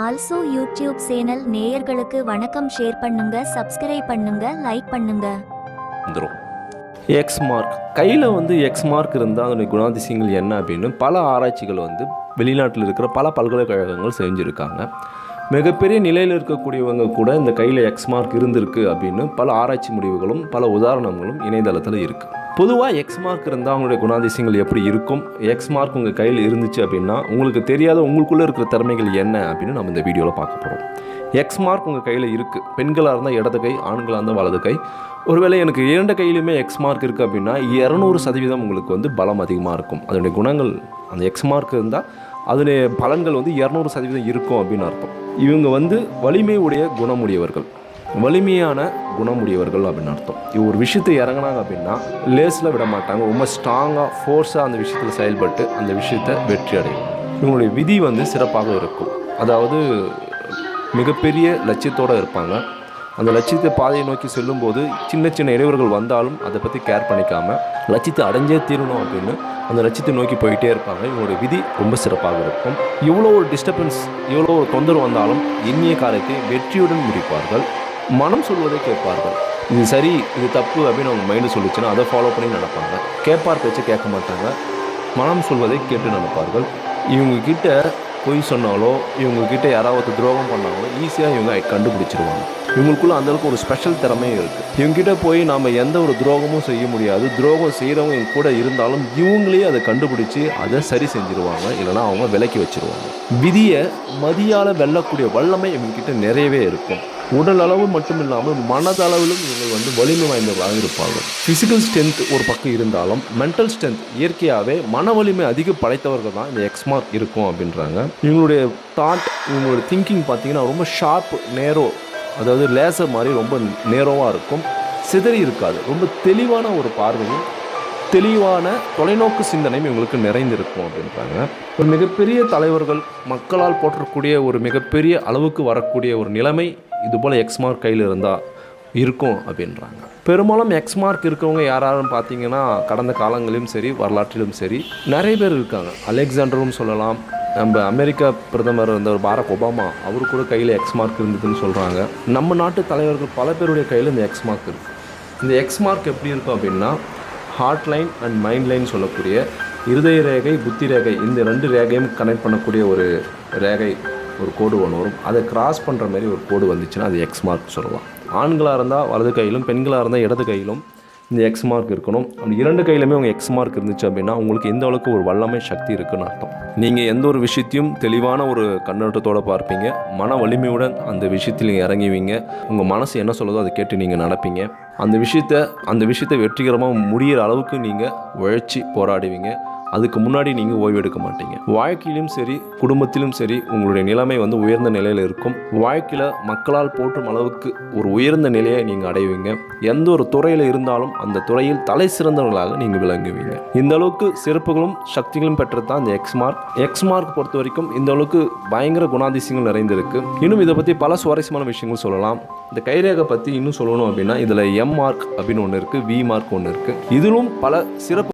Also YouTube channel நேயர்களுக்கு வணக்கம். Share பண்ணுங்க சப்ஸ்கிரைப் பண்ணுங்க லைக் பண்ணுங்க. வந்துடும் எக்ஸ் மார்க் கையில் வந்து எக்ஸ் மார்க் இருந்தால் அதனுடைய குணாதிசயங்கள் என்ன அப்படின்னு பல ஆராய்ச்சிகள் வந்து வெளிநாட்டில் இருக்கிற பல பல்கலைக்கழகங்கள் செஞ்சுருக்காங்க. மிகப்பெரிய நிலையில் இருக்கக்கூடியவங்க கூட இந்த கையில் எக்ஸ் மார்க் இருந்திருக்கு அப்படின்னு பல ஆராய்ச்சி முடிவுகளும் பல உதாரணங்களும் இணையதளத்தில் இருக்குது பொதுவாக எக்ஸ் மார்க் இருந்தால் அவங்களுடைய குணாதிசயங்கள் எப்படி இருக்கும்? எக்ஸ் மார்க் உங்கள் கையில் இருந்துச்சு அப்படின்னா உங்களுக்கு தெரியாத உங்களுக்குள்ளே இருக்கிற திறமைகள் என்ன அப்படின்னு நம்ம இந்த வீடியோவில் பார்க்க போகிறோம் எக்ஸ் மார்க் உங்கள் கையில் இருக்குது பெண்களாக இருந்தால் இடது கை ஆண்களாக இருந்தால் வலது கை. ஒருவேளை எனக்கு இரண்டு கையிலுமே எக்ஸ் மார்க் இருக்குது அப்படின்னா இரநூறு சதவீதம் உங்களுக்கு வந்து பலம் அதிகமாக இருக்கும். அதனுடைய குணங்கள் அந்த எக்ஸ் மார்க் இருந்தால் அதனுடைய பலன்கள் வந்து இரநூறு சதவீதம் இருக்கும் அப்படின்னு அர்த்தம். இவங்க வந்து வலிமையுடைய குணமுடையவர்கள். வலிமையான குணமுடையவர்கள் அப்படின்னு அர்த்தம். இவ ஒரு விஷயத்தை இறங்குனாங்க அப்படின்னா லேஸில் விட மாட்டாங்க. ரொம்ப ஸ்ட்ராங்காக ஃபோர்ஸாக அந்த விஷயத்தில் செயல்பட்டு அந்த விஷயத்தை வெற்றி அடையும். இவங்களுடைய விதி வந்து சிறப்பாக இருக்கும். அதாவது மிகப்பெரிய லட்சியத்தோடு இருப்பாங்க. அந்த லட்சியத்தை பாதையை நோக்கி செல்லும்போது சின்ன சின்ன இடையூறுகள் வந்தாலும் அதை பற்றி கேர் பண்ணிக்காமல் லட்சியத்தை அடைஞ்சே தீரணும் அப்படின்னு அந்த லட்சியத்தை நோக்கி போயிட்டே இருப்பாங்க. இவங்களுடைய விதி ரொம்ப சிறப்பாக இருக்கும். இவ்வளோ ஒரு டிஸ்டர்பன்ஸ் இவ்வளோ ஒரு தொந்தரவு வந்தாலும் எண்ணிய காலத்தை வெற்றியுடன் முடிப்பார்கள். மனம் சொல்வதை கேட்பார்கள். இது சரி இது தப்பு அப்படின்னு அவங்க மைண்டு சொல்லிச்சுன்னா அதை ஃபாலோ பண்ணி நடப்பாங்க. கேட்பார் பேச்சை கேட்க மாட்டாங்க. மனம் சொல்வதை கேட்டு நடப்பார்கள். இவங்கக்கிட்ட பொய் சொன்னாலோ இவங்கக்கிட்ட யாராவது துரோகம் பண்ணாலோ ஈஸியாக இவங்க கண்டுபிடிச்சிருவாங்க. இவங்களுக்குள்ள அந்தளவுக்கு ஒரு ஸ்பெஷல் திறமையும் இருக்குது இவங்ககிட்ட போய் நாம் எந்த ஒரு துரோகமும் செய்ய முடியாது. துரோகம் செய்கிறவங்க இவங்க கூட இருந்தாலும் இவங்களே அதை கண்டுபிடிச்சி அதை சரி செஞ்சுருவாங்க. இல்லைன்னா அவங்க விலக்கி வச்சுருவாங்க. விதியை மதியால் வெல்லக்கூடிய வல்லமை இவங்ககிட்ட நிறையவே இருக்கும். உடல் அளவு மட்டும் இல்லாமல் மனதளவிலும் இவங்க வந்து வலிமை வாய்ந்தவர்களாக இருப்பாங்க. ஃபிசிக்கல் ஸ்ட்ரென்த் ஒரு பக்கம் இருந்தாலும் மென்டல் ஸ்ட்ரென்த் இயற்கையாகவே மன வலிமை அதிக படைத்தவர்கள் தான் இந்த எக்ஸ்மார்க் இருக்கும் அப்படின்றாங்க. இவங்களுடைய தாட் இவங்களுடைய திங்கிங் பார்த்தீங்கன்னா ரொம்ப ஷார்ப் நேரோ அதாவது லேசர் மாதிரி ரொம்ப நேரமாக இருக்கும். சிதறி இருக்காது. ரொம்ப தெளிவான ஒரு பார்வையும் தெளிவான தொலைநோக்கு சிந்தனையும் இவங்களுக்கு நிறைந்திருக்கும் அப்படின்றாங்க. ஒரு மிகப்பெரிய தலைவர்கள் மக்களால் போற்றக்கூடிய ஒரு மிகப்பெரிய அளவுக்கு வரக்கூடிய ஒரு நிலைமை இதுபோல் எக்ஸ்மார்க் கையில் இருந்தால் இருக்கும் அப்படின்றாங்க. பெரும்பாலும் எக்ஸ்மார்க் இருக்கவங்க யாராலும் பார்த்தீங்கன்னா கடந்த காலங்களிலும் சரி வரலாற்றிலும் சரி நிறைய பேர் இருக்காங்க. அலெக்சாண்டரும் சொல்லலாம் நம்ம அமெரிக்கா பிரதமர் இருந்த ஒரு பாரக் ஒபாமா அவரு கூட கையில் எக்ஸ்மார்க் இருந்ததுன்னு சொல்கிறாங்க நம்ம நாட்டு தலைவர்கள் பல பேருடைய கையில் இந்த எக்ஸ்மார்க் இருக்குது இந்த எக்ஸ்மார்க் எப்படி இருக்கும் அப்படின்னா heart line and mind line சொல்லக்கூடிய இருதய ரேகை புத்தி ரேகை இந்த ரெண்டு ரேகையும் கனெக்ட் பண்ணக்கூடிய ஒரு ரேகை ஒரு கோடு ஒன்று வரும். அதை கிராஸ் பண்ணுற மாதிரி ஒரு கோடு வந்துச்சுன்னா அது எக்ஸ் மார்க் சொல்லலாம் ஆண்களாக இருந்தால் வலது கையிலும் பெண்களாக இருந்தால் இடது கையிலும் இந்த எக்ஸ் மார்க் இருக்கணும். அப்படி இரண்டு கையிலுமே உங்கள் எக்ஸ் மார்க் இருந்துச்சு அப்படின்னா உங்களுக்கு எந்த அளவுக்கு ஒரு வல்லமை சக்தி இருக்குன்னு அர்த்தம். நீங்கள் எந்த ஒரு விஷயத்தையும் தெளிவான ஒரு கண்ணோட்டத்தோடு பார்ப்பீங்க. மன வலிமையுடன் அந்த விஷயத்தில் நீங்கள் இறங்குவீங்க. உங்கள் மனசு என்ன சொல்லுதோ அதை கேட்டு நீங்கள் நடப்பீங்க. அந்த விஷயத்த அந்த விஷயத்தை வெற்றிகரமாக முடிகிற அளவுக்கு நீங்கள் உழைச்சி போராடுவீங்க. அதுக்கு முன்னாடி நீங்கள் ஓய்வெடுக்க மாட்டீங்க. வாழ்க்கையிலும் சரி குடும்பத்திலும் சரி உங்களுடைய நிலைமை வந்து உயர்ந்த நிலையில் இருக்கும். வாழ்க்கையில் மக்களால் போற்றும் அளவுக்கு ஒரு உயர்ந்த நிலையை நீங்கள் அடைவீங்க. எந்த ஒரு துறையில் இருந்தாலும் அந்த துறையில் தலை சிறந்தவர்களாக நீங்கள் விளங்குவீங்க. இந்த அளவுக்கு சிறப்புகளும் சக்திகளும் பெற்றது தான் இந்த எக்ஸ் மார்க் எக்ஸ் மார்க் பொறுத்த வரைக்கும் இந்த அளவுக்கு பயங்கர குணாதிசயங்கள் நிறைந்திருக்கு. இன்னும் இதை பற்றி பல சுவாரஸ்யமான விஷயங்கள் சொல்லலாம். இந்த கைரேகை பற்றி இன்னும் சொல்லணும் அப்படின்னா இதில் எம் மார்க் அப்படின்னு ஒன்று இருக்குது வி மார்க் ஒன்று இருக்குது இதிலும் பல சிறப்பு